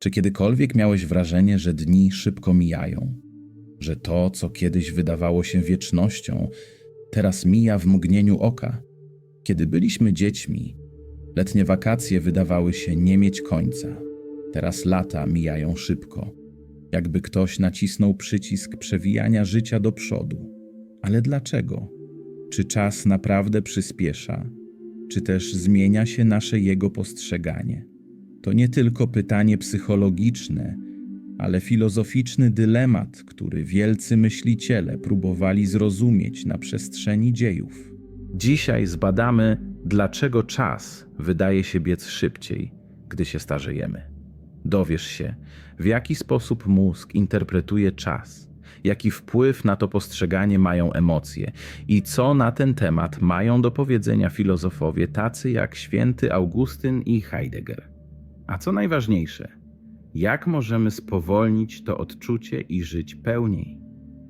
Czy kiedykolwiek miałeś wrażenie, że dni szybko mijają? Że to, co kiedyś wydawało się wiecznością, teraz mija w mgnieniu oka? Kiedy byliśmy dziećmi, letnie wakacje wydawały się nie mieć końca. Teraz lata mijają szybko, jakby ktoś nacisnął przycisk przewijania życia do przodu. Ale dlaczego? Czy czas naprawdę przyspiesza, czy też zmienia się nasze jego postrzeganie? To nie tylko pytanie psychologiczne, ale filozoficzny dylemat, który wielcy myśliciele próbowali zrozumieć na przestrzeni dziejów. Dzisiaj zbadamy, dlaczego czas wydaje się biec szybciej, gdy się starzejemy. Dowiesz się, w jaki sposób mózg interpretuje czas, jaki wpływ na to postrzeganie mają emocje i co na ten temat mają do powiedzenia filozofowie tacy jak święty Augustyn i Heidegger. A co najważniejsze, jak możemy spowolnić to odczucie i żyć pełniej?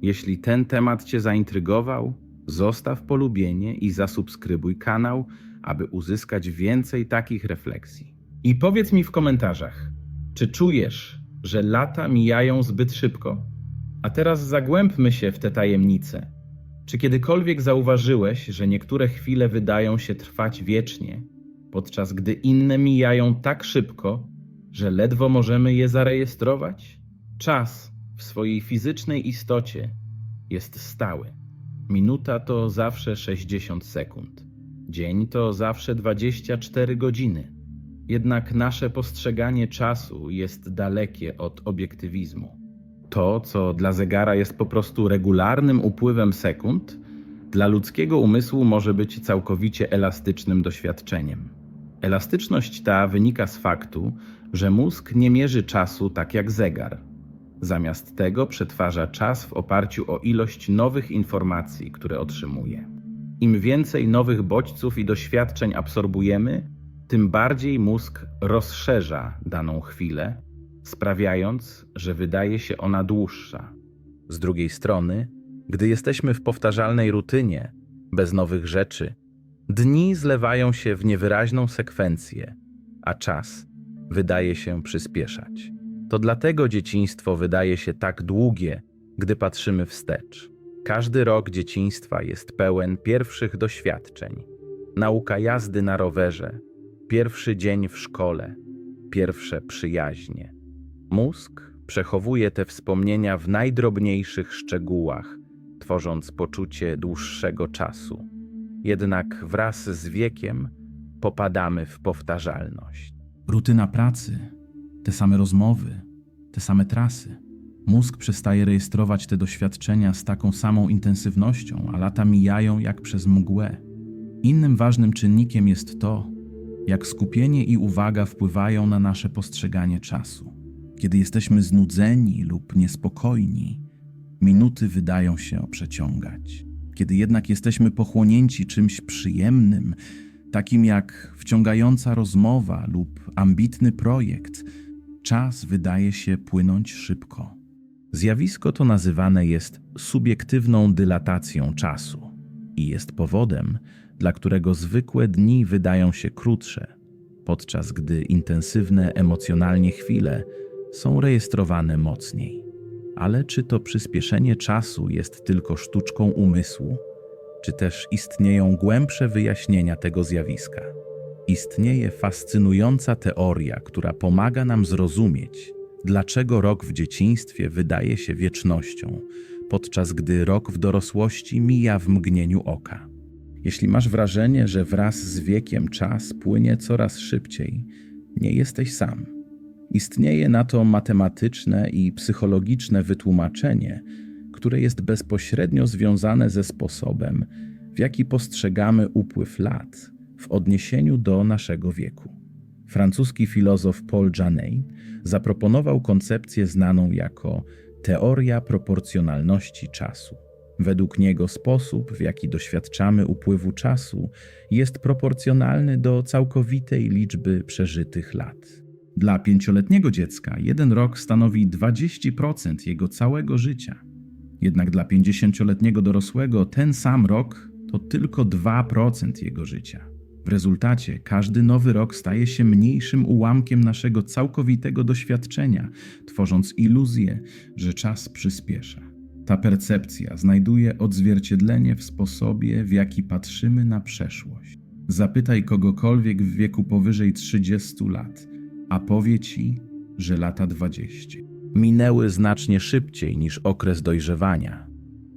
Jeśli ten temat Cię zaintrygował, zostaw polubienie i zasubskrybuj kanał, aby uzyskać więcej takich refleksji. I powiedz mi w komentarzach, czy czujesz, że lata mijają zbyt szybko? A teraz zagłębmy się w te tajemnice. Czy kiedykolwiek zauważyłeś, że niektóre chwile wydają się trwać wiecznie, podczas gdy inne mijają tak szybko, że ledwo możemy je zarejestrować? Czas w swojej fizycznej istocie jest stały. Minuta to zawsze 60 sekund. Dzień to zawsze 24 godziny. Jednak nasze postrzeganie czasu jest dalekie od obiektywizmu. To, co dla zegara jest po prostu regularnym upływem sekund, dla ludzkiego umysłu może być całkowicie elastycznym doświadczeniem. Elastyczność ta wynika z faktu, że mózg nie mierzy czasu tak jak zegar. Zamiast tego przetwarza czas w oparciu o ilość nowych informacji, które otrzymuje. Im więcej nowych bodźców i doświadczeń absorbujemy, tym bardziej mózg rozszerza daną chwilę, sprawiając, że wydaje się ona dłuższa. Z drugiej strony, gdy jesteśmy w powtarzalnej rutynie, bez nowych rzeczy, dni zlewają się w niewyraźną sekwencję, a czas wydaje się przyspieszać. To dlatego dzieciństwo wydaje się tak długie, gdy patrzymy wstecz. Każdy rok dzieciństwa jest pełen pierwszych doświadczeń. Nauka jazdy na rowerze, pierwszy dzień w szkole, pierwsze przyjaźnie. Mózg przechowuje te wspomnienia w najdrobniejszych szczegółach, tworząc poczucie dłuższego czasu. Jednak wraz z wiekiem popadamy w powtarzalność. Rutyna pracy, te same rozmowy, te same trasy. Mózg przestaje rejestrować te doświadczenia z taką samą intensywnością, a lata mijają jak przez mgłę. Innym ważnym czynnikiem jest to, jak skupienie i uwaga wpływają na nasze postrzeganie czasu. Kiedy jesteśmy znudzeni lub niespokojni, minuty wydają się przeciągać. Kiedy jednak jesteśmy pochłonięci czymś przyjemnym, takim jak wciągająca rozmowa lub ambitny projekt, czas wydaje się płynąć szybko. Zjawisko to nazywane jest subiektywną dylatacją czasu i jest powodem, dla którego zwykłe dni wydają się krótsze, podczas gdy intensywne emocjonalnie chwile są rejestrowane mocniej. Ale czy to przyspieszenie czasu jest tylko sztuczką umysłu, czy też istnieją głębsze wyjaśnienia tego zjawiska? Istnieje fascynująca teoria, która pomaga nam zrozumieć, dlaczego rok w dzieciństwie wydaje się wiecznością, podczas gdy rok w dorosłości mija w mgnieniu oka. Jeśli masz wrażenie, że wraz z wiekiem czas płynie coraz szybciej, nie jesteś sam. Istnieje na to matematyczne i psychologiczne wytłumaczenie, które jest bezpośrednio związane ze sposobem, w jaki postrzegamy upływ lat w odniesieniu do naszego wieku. Francuski filozof Paul Janet zaproponował koncepcję znaną jako teoria proporcjonalności czasu. Według niego sposób, w jaki doświadczamy upływu czasu, jest proporcjonalny do całkowitej liczby przeżytych lat. Dla pięcioletniego dziecka jeden rok stanowi 20% jego całego życia. Jednak dla 50-letniego dorosłego ten sam rok to tylko 2% jego życia. W rezultacie każdy nowy rok staje się mniejszym ułamkiem naszego całkowitego doświadczenia, tworząc iluzję, że czas przyspiesza. Ta percepcja znajduje odzwierciedlenie w sposobie, w jaki patrzymy na przeszłość. Zapytaj kogokolwiek w wieku powyżej 30 lat, a powie ci, że lata 20 minęły znacznie szybciej niż okres dojrzewania,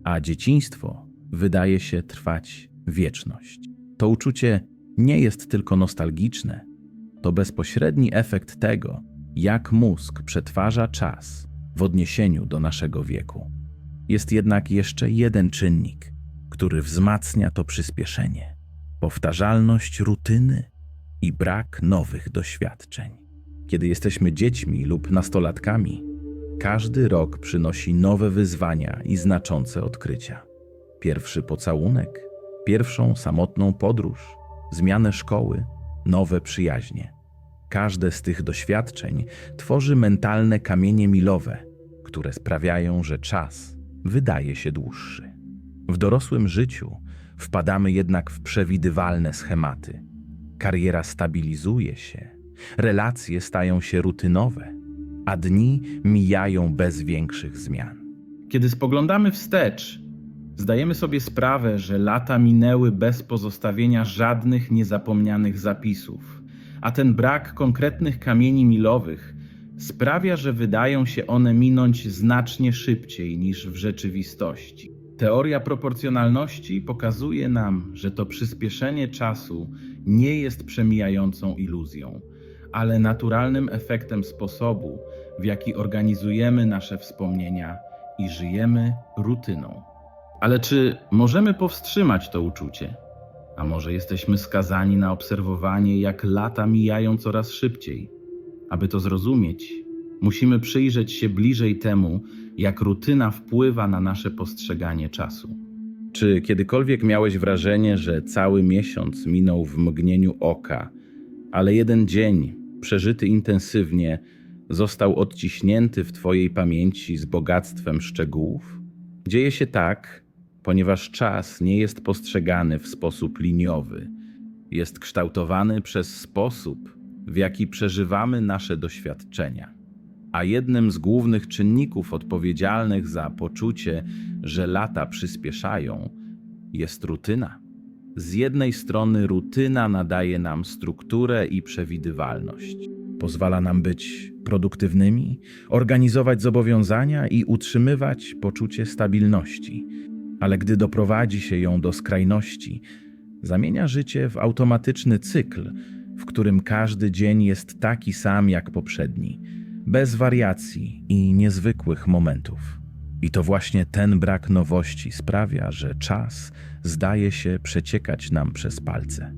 a dzieciństwo wydaje się trwać wieczność. To uczucie nie jest tylko nostalgiczne, to bezpośredni efekt tego, jak mózg przetwarza czas w odniesieniu do naszego wieku. Jest jednak jeszcze jeden czynnik, który wzmacnia to przyspieszenie powtarzalność rutyny i brak nowych doświadczeń. Kiedy jesteśmy dziećmi lub nastolatkami, każdy rok przynosi nowe wyzwania i znaczące odkrycia. Pierwszy pocałunek, pierwszą samotną podróż, zmianę szkoły, nowe przyjaźnie. Każde z tych doświadczeń tworzy mentalne kamienie milowe, które sprawiają, że czas wydaje się dłuższy. W dorosłym życiu wpadamy jednak w przewidywalne schematy. Kariera stabilizuje się, relacje stają się rutynowe, a dni mijają bez większych zmian. Kiedy spoglądamy wstecz, zdajemy sobie sprawę, że lata minęły bez pozostawienia żadnych niezapomnianych zapisów, a ten brak konkretnych kamieni milowych sprawia, że wydają się one minąć znacznie szybciej niż w rzeczywistości. Teoria proporcjonalności pokazuje nam, że to przyspieszenie czasu nie jest przemijającą iluzją, ale naturalnym efektem sposobu, w jaki organizujemy nasze wspomnienia i żyjemy rutyną. Ale czy możemy powstrzymać to uczucie? A może jesteśmy skazani na obserwowanie, jak lata mijają coraz szybciej? Aby to zrozumieć, musimy przyjrzeć się bliżej temu, jak rutyna wpływa na nasze postrzeganie czasu. Czy kiedykolwiek miałeś wrażenie, że cały miesiąc minął w mgnieniu oka, ale jeden dzień, przeżyty intensywnie, został odciśnięty w Twojej pamięci z bogactwem szczegółów? Dzieje się tak, ponieważ czas nie jest postrzegany w sposób liniowy. Jest kształtowany przez sposób, w jaki przeżywamy nasze doświadczenia a jednym z głównych czynników odpowiedzialnych za poczucie, że lata przyspieszają, jest rutyna. Z jednej strony rutyna nadaje nam strukturę i przewidywalność. Pozwala nam być produktywnymi, organizować zobowiązania i utrzymywać poczucie stabilności. Ale gdy doprowadzi się ją do skrajności, zamienia życie w automatyczny cykl, w którym każdy dzień jest taki sam jak poprzedni bez wariacji i niezwykłych momentów. I to właśnie ten brak nowości sprawia, że czas zdaje się przeciekać nam przez palce.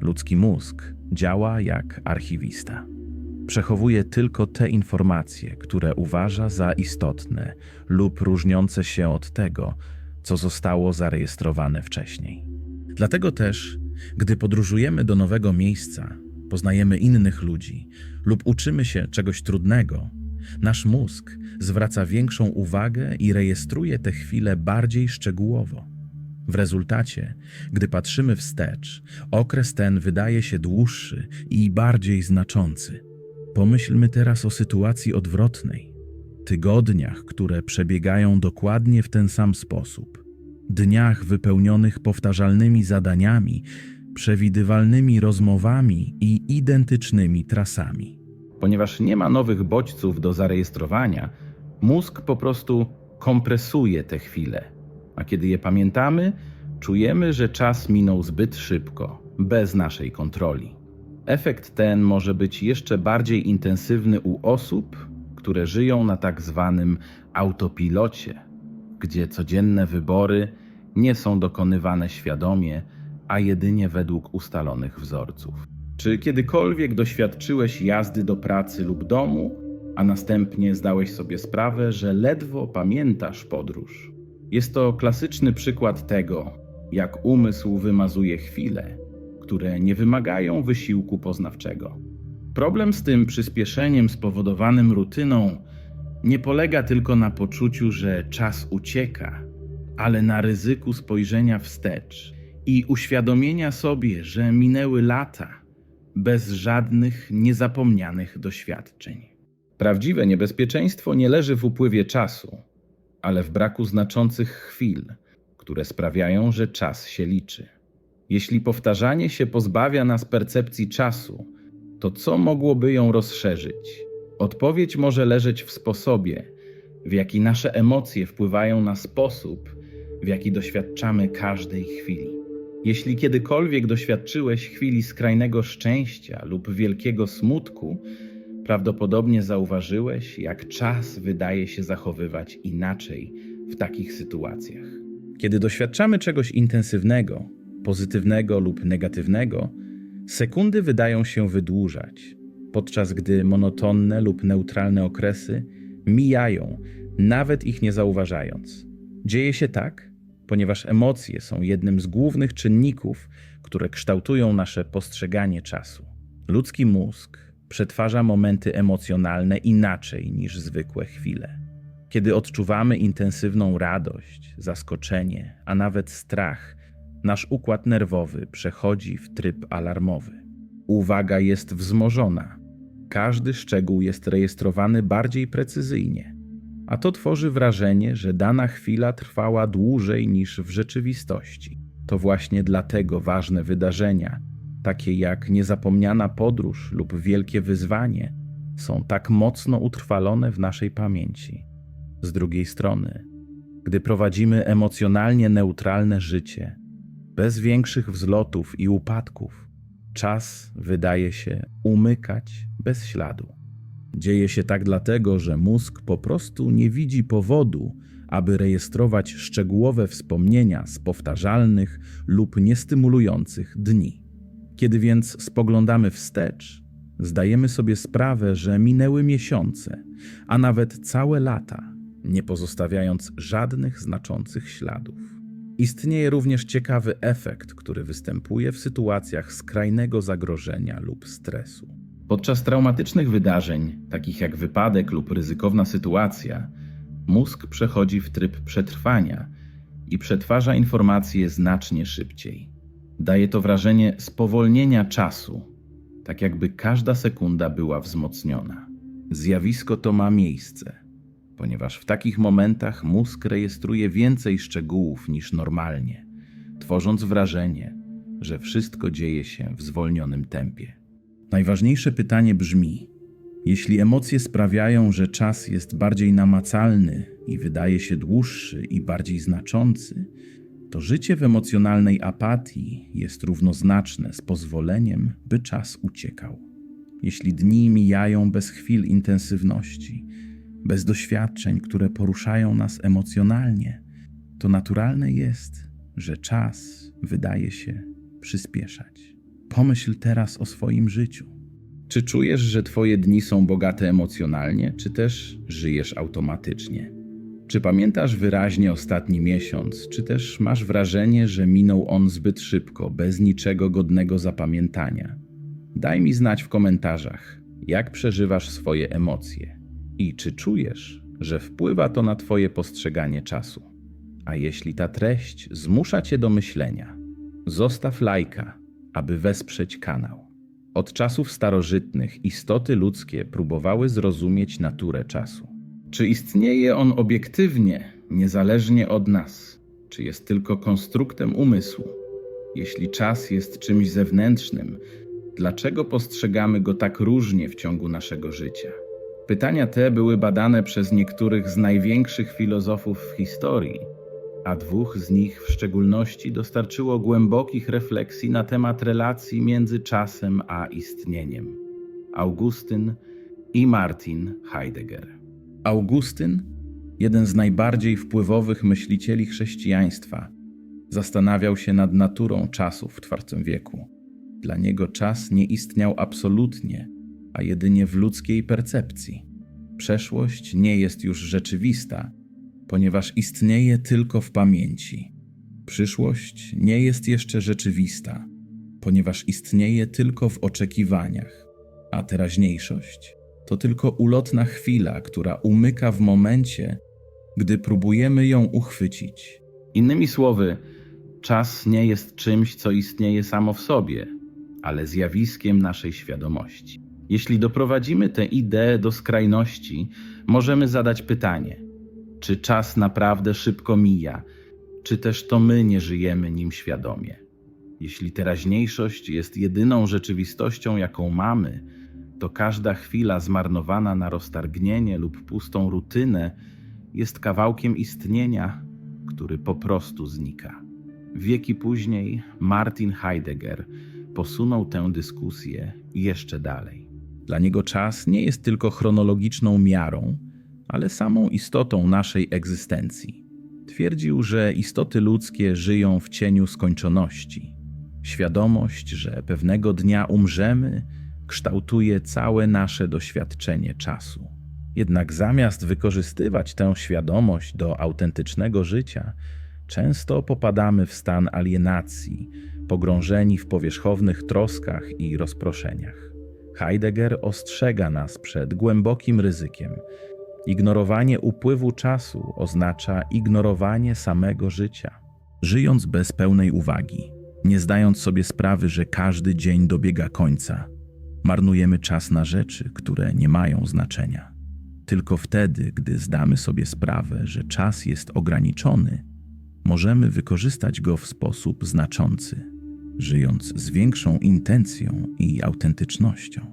Ludzki mózg działa jak archiwista. Przechowuje tylko te informacje, które uważa za istotne lub różniące się od tego, co zostało zarejestrowane wcześniej. Dlatego też, gdy podróżujemy do nowego miejsca, poznajemy innych ludzi lub uczymy się czegoś trudnego, nasz mózg zwraca większą uwagę i rejestruje te chwile bardziej szczegółowo. W rezultacie, gdy patrzymy wstecz, okres ten wydaje się dłuższy i bardziej znaczący. Pomyślmy teraz o sytuacji odwrotnej tygodniach, które przebiegają dokładnie w ten sam sposób, dniach wypełnionych powtarzalnymi zadaniami, przewidywalnymi rozmowami i identycznymi trasami. Ponieważ nie ma nowych bodźców do zarejestrowania, mózg po prostu kompresuje te chwile, a kiedy je pamiętamy, czujemy, że czas minął zbyt szybko, bez naszej kontroli. Efekt ten może być jeszcze bardziej intensywny u osób, które żyją na tak zwanym autopilocie, gdzie codzienne wybory nie są dokonywane świadomie, a jedynie według ustalonych wzorców. Czy kiedykolwiek doświadczyłeś jazdy do pracy lub domu, a następnie zdałeś sobie sprawę, że ledwo pamiętasz podróż? Jest to klasyczny przykład tego, jak umysł wymazuje chwile, które nie wymagają wysiłku poznawczego. Problem z tym przyspieszeniem spowodowanym rutyną nie polega tylko na poczuciu, że czas ucieka, ale na ryzyku spojrzenia wstecz i uświadomienia sobie, że minęły lata bez żadnych niezapomnianych doświadczeń. Prawdziwe niebezpieczeństwo nie leży w upływie czasu, ale w braku znaczących chwil, które sprawiają, że czas się liczy. Jeśli powtarzanie się pozbawia nas percepcji czasu, to co mogłoby ją rozszerzyć? Odpowiedź może leżeć w sposobie, w jaki nasze emocje wpływają na sposób, w jaki doświadczamy każdej chwili. Jeśli kiedykolwiek doświadczyłeś chwili skrajnego szczęścia lub wielkiego smutku, prawdopodobnie zauważyłeś, jak czas wydaje się zachowywać inaczej w takich sytuacjach. Kiedy doświadczamy czegoś intensywnego, pozytywnego lub negatywnego, sekundy wydają się wydłużać, podczas gdy monotonne lub neutralne okresy mijają, nawet ich nie zauważając. Dzieje się tak, ponieważ emocje są jednym z głównych czynników, które kształtują nasze postrzeganie czasu. Ludzki mózg przetwarza momenty emocjonalne inaczej niż zwykłe chwile. Kiedy odczuwamy intensywną radość, zaskoczenie, a nawet strach, nasz układ nerwowy przechodzi w tryb alarmowy. Uwaga jest wzmożona. Każdy szczegół jest rejestrowany bardziej precyzyjnie, a to tworzy wrażenie, że dana chwila trwała dłużej niż w rzeczywistości. To właśnie dlatego ważne wydarzenia, takie jak niezapomniana podróż lub wielkie wyzwanie, są tak mocno utrwalone w naszej pamięci. Z drugiej strony, gdy prowadzimy emocjonalnie neutralne życie, bez większych wzlotów i upadków, czas wydaje się umykać bez śladu. Dzieje się tak dlatego, że mózg po prostu nie widzi powodu, aby rejestrować szczegółowe wspomnienia z powtarzalnych lub niestymulujących dni. Kiedy więc spoglądamy wstecz, zdajemy sobie sprawę, że minęły miesiące, a nawet całe lata, nie pozostawiając żadnych znaczących śladów. Istnieje również ciekawy efekt, który występuje w sytuacjach skrajnego zagrożenia lub stresu. Podczas traumatycznych wydarzeń, takich jak wypadek lub ryzykowna sytuacja, mózg przechodzi w tryb przetrwania i przetwarza informacje znacznie szybciej. Daje to wrażenie spowolnienia czasu, tak jakby każda sekunda była wzmocniona. Zjawisko to ma miejsce, ponieważ w takich momentach mózg rejestruje więcej szczegółów niż normalnie, tworząc wrażenie, że wszystko dzieje się w zwolnionym tempie. Najważniejsze pytanie brzmi: jeśli emocje sprawiają, że czas jest bardziej namacalny i wydaje się dłuższy i bardziej znaczący, to życie w emocjonalnej apatii jest równoznaczne z pozwoleniem, by czas uciekał. Jeśli dni mijają bez chwil intensywności, bez doświadczeń, które poruszają nas emocjonalnie, to naturalne jest, że czas wydaje się przyspieszać. Pomyśl teraz o swoim życiu. Czy czujesz, że Twoje dni są bogate emocjonalnie, czy też żyjesz automatycznie? Czy pamiętasz wyraźnie ostatni miesiąc, czy też masz wrażenie, że minął on zbyt szybko, bez niczego godnego zapamiętania? Daj mi znać w komentarzach, jak przeżywasz swoje emocje i czy czujesz, że wpływa to na Twoje postrzeganie czasu. A jeśli ta treść zmusza Cię do myślenia, zostaw lajka, aby wesprzeć kanał. Od czasów starożytnych istoty ludzkie próbowały zrozumieć naturę czasu. Czy istnieje on obiektywnie, niezależnie od nas, czy jest tylko konstruktem umysłu? Jeśli czas jest czymś zewnętrznym, dlaczego postrzegamy go tak różnie w ciągu naszego życia? Pytania te były badane przez niektórych z największych filozofów w historii, a dwóch z nich w szczególności dostarczyło głębokich refleksji na temat relacji między czasem a istnieniem. Augustyn i Martin Heidegger. Augustyn, jeden z najbardziej wpływowych myślicieli chrześcijaństwa, zastanawiał się nad naturą czasu w IV wieku. Dla niego czas nie istniał absolutnie, a jedynie w ludzkiej percepcji. Przeszłość nie jest już rzeczywista, ponieważ istnieje tylko w pamięci. Przyszłość nie jest jeszcze rzeczywista, ponieważ istnieje tylko w oczekiwaniach, a teraźniejszość to tylko ulotna chwila, która umyka w momencie, gdy próbujemy ją uchwycić. Innymi słowy, Czas nie jest czymś, co istnieje samo w sobie, ale zjawiskiem naszej świadomości. Jeśli doprowadzimy tę ideę do skrajności, możemy zadać pytanie: czy czas naprawdę szybko mija, czy też to my nie żyjemy nim świadomie? Jeśli teraźniejszość jest jedyną rzeczywistością, jaką mamy, to każda chwila zmarnowana na roztargnienie lub pustą rutynę jest kawałkiem istnienia, który po prostu znika. Wieki później Martin Heidegger posunął tę dyskusję jeszcze dalej. Dla niego czas nie jest tylko chronologiczną miarą, ale samą istotą naszej egzystencji. Twierdził, że istoty ludzkie żyją w cieniu skończoności. Świadomość, że pewnego dnia umrzemy, kształtuje całe nasze doświadczenie czasu. Jednak zamiast wykorzystywać tę świadomość do autentycznego życia, często popadamy w stan alienacji, pogrążeni w powierzchownych troskach i rozproszeniach. Heidegger ostrzega nas przed głębokim ryzykiem. Ignorowanie upływu czasu oznacza ignorowanie samego życia. Żyjąc bez pełnej uwagi, nie zdając sobie sprawy, że każdy dzień dobiega końca, marnujemy czas na rzeczy, które nie mają znaczenia. Tylko wtedy, gdy zdamy sobie sprawę, że czas jest ograniczony, możemy wykorzystać go w sposób znaczący, żyjąc z większą intencją i autentycznością.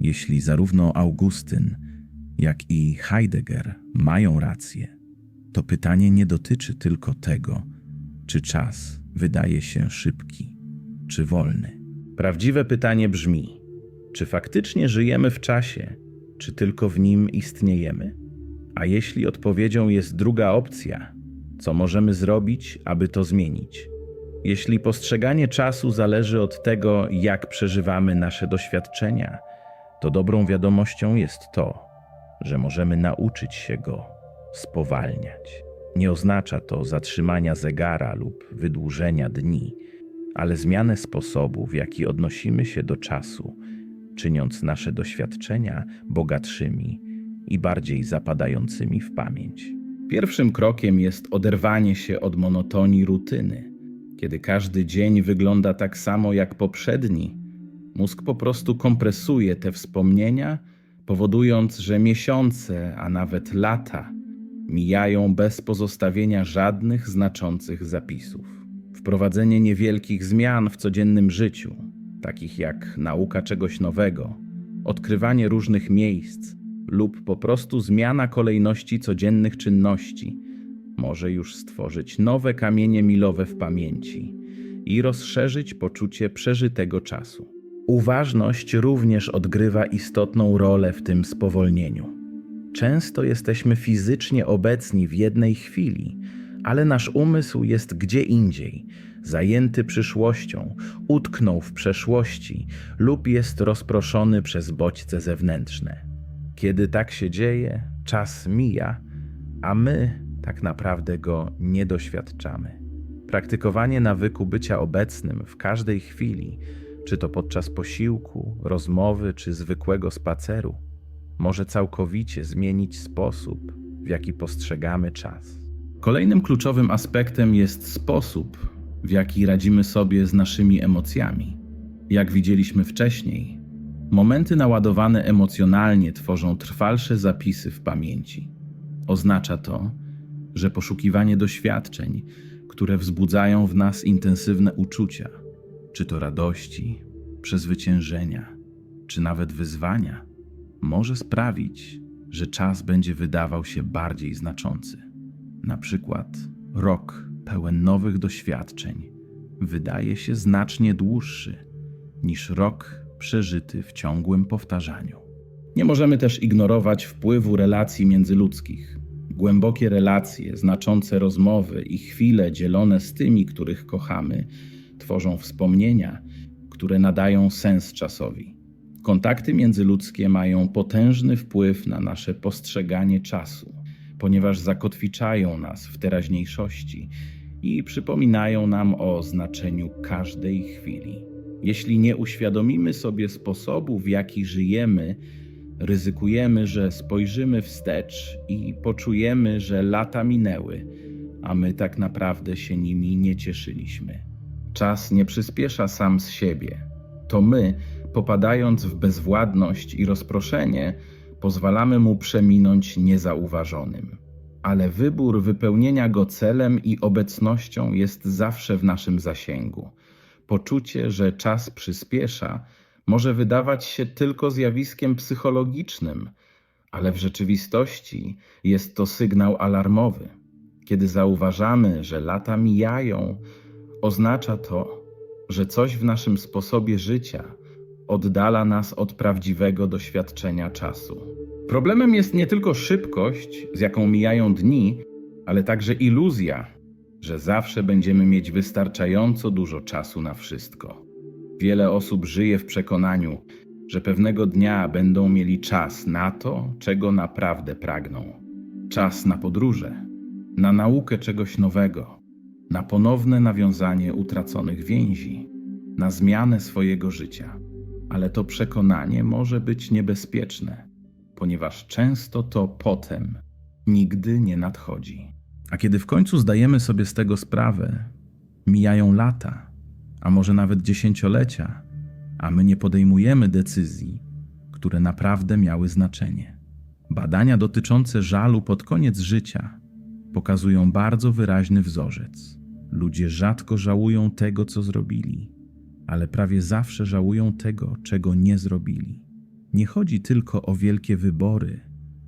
Jeśli zarówno Augustyn, jak i Heidegger mają rację, to pytanie nie dotyczy tylko tego, czy czas wydaje się szybki, czy wolny. Prawdziwe pytanie brzmi: czy faktycznie żyjemy w czasie, czy tylko w nim istniejemy? A jeśli odpowiedzią jest druga opcja, co możemy zrobić, aby to zmienić? Jeśli postrzeganie czasu zależy od tego, jak przeżywamy nasze doświadczenia, to dobrą wiadomością jest to, że możemy nauczyć się go spowalniać. Nie oznacza to zatrzymania zegara lub wydłużenia dni, ale zmianę sposobu, w jaki odnosimy się do czasu, czyniąc nasze doświadczenia bogatszymi i bardziej zapadającymi w pamięć. Pierwszym krokiem jest oderwanie się od monotonii rutyny. Kiedy każdy dzień wygląda tak samo jak poprzedni, mózg po prostu kompresuje te wspomnienia, powodując, że miesiące, a nawet lata mijają bez pozostawienia żadnych znaczących zapisów. Wprowadzenie niewielkich zmian w codziennym życiu, takich jak nauka czegoś nowego, odkrywanie różnych miejsc lub po prostu zmiana kolejności codziennych czynności, może już stworzyć nowe kamienie milowe w pamięci i rozszerzyć poczucie przeżytego czasu. Uważność również odgrywa istotną rolę w tym spowolnieniu. Często jesteśmy fizycznie obecni w jednej chwili, ale nasz umysł jest gdzie indziej, zajęty przyszłością, utknął w przeszłości lub jest rozproszony przez bodźce zewnętrzne. Kiedy tak się dzieje, czas mija, a my tak naprawdę go nie doświadczamy. Praktykowanie nawyku bycia obecnym w każdej chwili, czy to podczas posiłku, rozmowy, czy zwykłego spaceru, może całkowicie zmienić sposób, w jaki postrzegamy czas. Kolejnym kluczowym aspektem jest sposób, w jaki radzimy sobie z naszymi emocjami. Jak widzieliśmy wcześniej, momenty naładowane emocjonalnie tworzą trwalsze zapisy w pamięci. Oznacza to, że poszukiwanie doświadczeń, które wzbudzają w nas intensywne uczucia, czy to radości, przezwyciężenia, czy nawet wyzwania, może sprawić, że czas będzie wydawał się bardziej znaczący. Na przykład rok pełen nowych doświadczeń wydaje się znacznie dłuższy niż rok przeżyty w ciągłym powtarzaniu. Nie możemy też ignorować wpływu relacji międzyludzkich. Głębokie relacje, znaczące rozmowy i chwile dzielone z tymi, których kochamy, tworzą wspomnienia, które nadają sens czasowi. Kontakty międzyludzkie mają potężny wpływ na nasze postrzeganie czasu, ponieważ zakotwiczają nas w teraźniejszości i przypominają nam o znaczeniu każdej chwili. Jeśli nie uświadomimy sobie sposobu, w jaki żyjemy, ryzykujemy, że spojrzymy wstecz i poczujemy, że lata minęły, a my tak naprawdę się nimi nie cieszyliśmy. Czas nie przyspiesza sam z siebie. To my, popadając w bezwładność i rozproszenie, pozwalamy mu przeminąć niezauważonym. Ale wybór wypełnienia go celem i obecnością jest zawsze w naszym zasięgu. Poczucie, że czas przyspiesza, może wydawać się tylko zjawiskiem psychologicznym, ale w rzeczywistości jest to sygnał alarmowy. Kiedy zauważamy, że lata mijają, oznacza to, że coś w naszym sposobie życia oddala nas od prawdziwego doświadczenia czasu. Problemem jest nie tylko szybkość, z jaką mijają dni, ale także iluzja, że zawsze będziemy mieć wystarczająco dużo czasu na wszystko. Wiele osób żyje w przekonaniu, że pewnego dnia będą mieli czas na to, czego naprawdę pragną. Czas na podróże, na naukę czegoś nowego, na ponowne nawiązanie utraconych więzi, na zmianę swojego życia. Ale to przekonanie może być niebezpieczne, ponieważ często to potem nigdy nie nadchodzi. A kiedy w końcu zdajemy sobie z tego sprawę, mijają lata, a może nawet dziesięciolecia, a my nie podejmujemy decyzji, które naprawdę miały znaczenie. Badania dotyczące żalu pod koniec życia pokazują bardzo wyraźny wzorzec. Ludzie rzadko żałują tego, co zrobili, ale prawie zawsze żałują tego, czego nie zrobili. Nie chodzi tylko o wielkie wybory,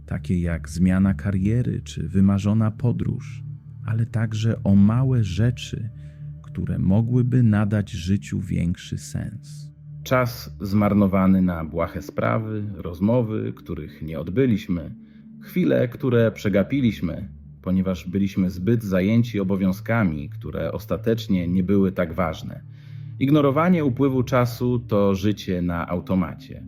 takie jak zmiana kariery czy wymarzona podróż, ale także o małe rzeczy, które mogłyby nadać życiu większy sens. Czas zmarnowany na błahe sprawy, rozmowy, których nie odbyliśmy, chwile, które przegapiliśmy, ponieważ byliśmy zbyt zajęci obowiązkami, które ostatecznie nie były tak ważne. Ignorowanie upływu czasu to życie na automacie.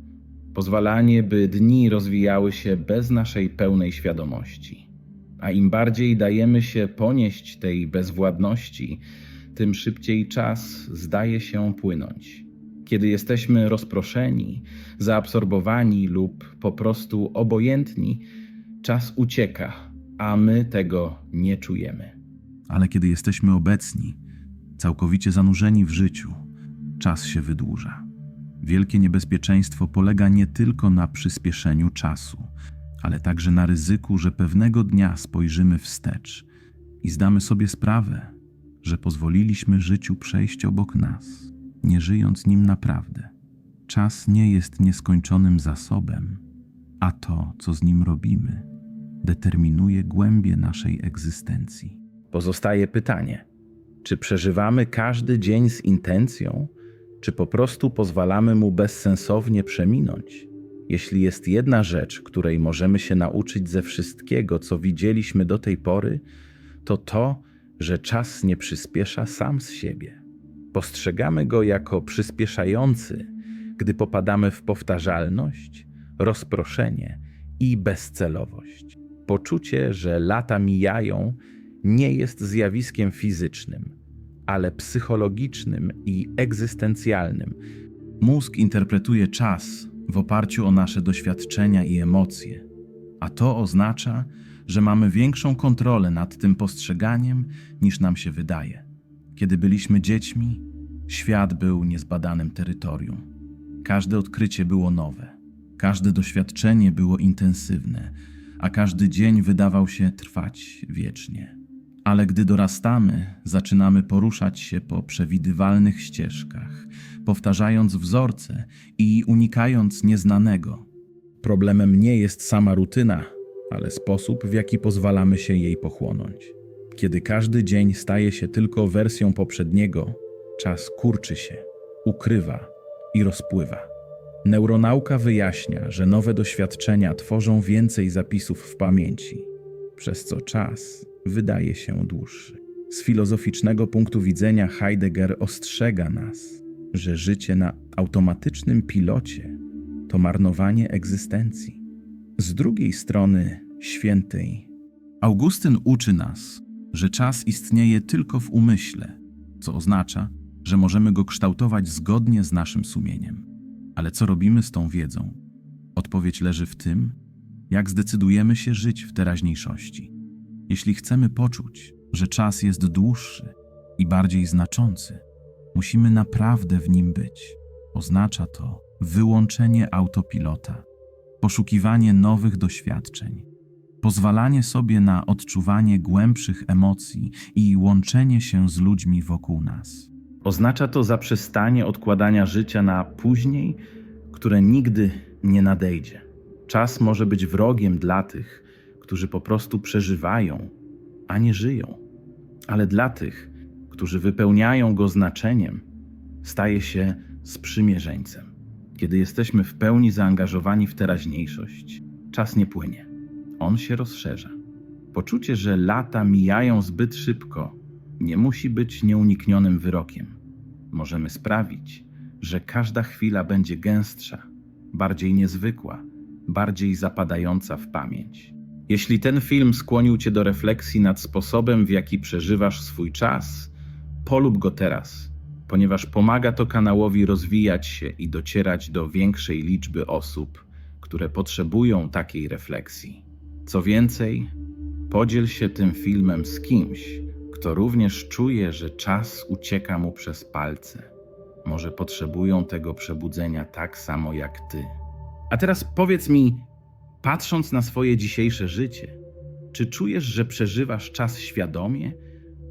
Pozwalanie, by dni rozwijały się bez naszej pełnej świadomości. A im bardziej dajemy się ponieść tej bezwładności, tym szybciej czas zdaje się płynąć. Kiedy jesteśmy rozproszeni, zaabsorbowani lub po prostu obojętni, czas ucieka, a my tego nie czujemy. Ale kiedy jesteśmy obecni, całkowicie zanurzeni w życiu, czas się wydłuża. Wielkie niebezpieczeństwo polega nie tylko na przyspieszeniu czasu, ale także na ryzyku, że pewnego dnia spojrzymy wstecz i zdamy sobie sprawę, że pozwoliliśmy życiu przejść obok nas, nie żyjąc nim naprawdę. Czas nie jest nieskończonym zasobem, a to, co z nim robimy, determinuje głębię naszej egzystencji. Pozostaje pytanie: czy przeżywamy każdy dzień z intencją, czy po prostu pozwalamy mu bezsensownie przeminąć? Jeśli jest jedna rzecz, której możemy się nauczyć ze wszystkiego, co widzieliśmy do tej pory, to to, że czas nie przyspiesza sam z siebie. Postrzegamy go jako przyspieszający, gdy popadamy w powtarzalność, rozproszenie i bezcelowość. Poczucie, że lata mijają, nie jest zjawiskiem fizycznym, ale psychologicznym i egzystencjalnym. Mózg interpretuje czas w oparciu o nasze doświadczenia i emocje, a to oznacza, że mamy większą kontrolę nad tym postrzeganiem niż nam się wydaje. Kiedy byliśmy dziećmi, świat był niezbadanym terytorium. Każde odkrycie było nowe, każde doświadczenie było intensywne, a każdy dzień wydawał się trwać wiecznie. Ale gdy dorastamy, zaczynamy poruszać się po przewidywalnych ścieżkach, powtarzając wzorce i unikając nieznanego. Problemem nie jest sama rutyna, ale sposób, w jaki pozwalamy się jej pochłonąć. Kiedy każdy dzień staje się tylko wersją poprzedniego, czas kurczy się, ukrywa i rozpływa. Neuronauka wyjaśnia, że nowe doświadczenia tworzą więcej zapisów w pamięci, przez co czas wydaje się dłuższy. Z filozoficznego punktu widzenia Heidegger ostrzega nas, że życie na automatycznym pilocie to marnowanie egzystencji. Z drugiej strony świętej, Augustyn uczy nas, że czas istnieje tylko w umyśle, co oznacza, że możemy go kształtować zgodnie z naszym sumieniem. Ale co robimy z tą wiedzą? Odpowiedź leży w tym, jak zdecydujemy się żyć w teraźniejszości. Jeśli chcemy poczuć, że czas jest dłuższy i bardziej znaczący. Musimy naprawdę w nim być. Oznacza to wyłączenie autopilota, poszukiwanie nowych doświadczeń, pozwalanie sobie na odczuwanie głębszych emocji i łączenie się z ludźmi wokół nas. Oznacza to zaprzestanie odkładania życia na później, które nigdy nie nadejdzie. Czas może być wrogiem dla tych, którzy po prostu przeżywają, a nie żyją. Ale dla tych, którzy wypełniają go znaczeniem, staje się sprzymierzeńcem. Kiedy jesteśmy w pełni zaangażowani w teraźniejszość, czas nie płynie, on się rozszerza. Poczucie, że lata mijają zbyt szybko, nie musi być nieuniknionym wyrokiem. Możemy sprawić, że każda chwila będzie gęstsza, bardziej niezwykła, bardziej zapadająca w pamięć. Jeśli ten film skłonił Cię do refleksji nad sposobem, w jaki przeżywasz swój czas, polub go teraz, ponieważ pomaga to kanałowi rozwijać się i docierać do większej liczby osób, które potrzebują takiej refleksji. Co więcej, podziel się tym filmem z kimś, kto również czuje, że czas ucieka mu przez palce. Może potrzebują tego przebudzenia tak samo jak Ty. A teraz powiedz mi, patrząc na swoje dzisiejsze życie, czy czujesz, że przeżywasz czas świadomie,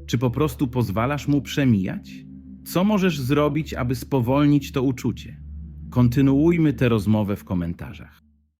czy po prostu pozwalasz mu przemijać? Co możesz zrobić, aby spowolnić to uczucie? Kontynuujmy tę rozmowę w komentarzach.